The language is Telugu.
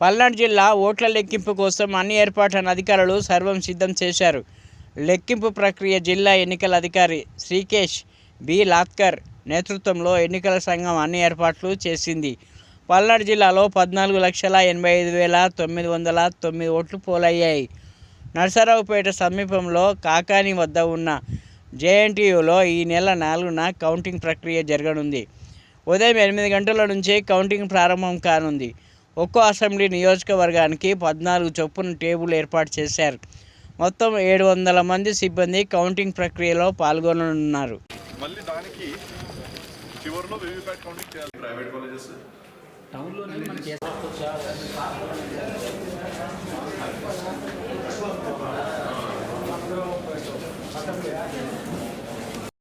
పల్నాడు జిల్లా ఓట్ల లెక్కింపు కోసం అన్ని ఏర్పాట్లను అధికారులు సర్వం సిద్ధం చేశారు. లెక్కింపు ప్రక్రియ జిల్లా ఎన్నికల అధికారి శ్రీకేష్ బి. లాత్కర్ నేతృత్వంలో ఎన్నికల సంఘం అన్ని ఏర్పాట్లు చేసింది. పల్నాడు జిల్లాలో పద్నాలుగు లక్షల ఎనభై ఐదు వేల తొమ్మిది వందల తొమ్మిది ఓట్లు పోలయ్యాయి. నరసరావుపేట సమీపంలో కాకాని వద్ద ఉన్న జేఎన్టీయూలో ఈ నెల నాలుగున కౌంటింగ్ ప్రక్రియ జరగనుంది. ఉదయం ఎనిమిది గంటల నుంచే కౌంటింగ్ ప్రారంభం కానుంది. ఒక్కో అసెంబ్లీ నియోజకవర్గానికి పద్నాలుగు చొప్పున టేబుల్ ఏర్పాటు చేశారు. మొత్తం ఏడు వందల మంది సిబ్బంది కౌంటింగ్ ప్రక్రియలో పాల్గొననున్నారు. మళ్ళీ దానికి చివరిలో వీవీప్యాట్ కౌంటింగ్ చేయాలి. Private colleges. టౌన్లోనే మనకి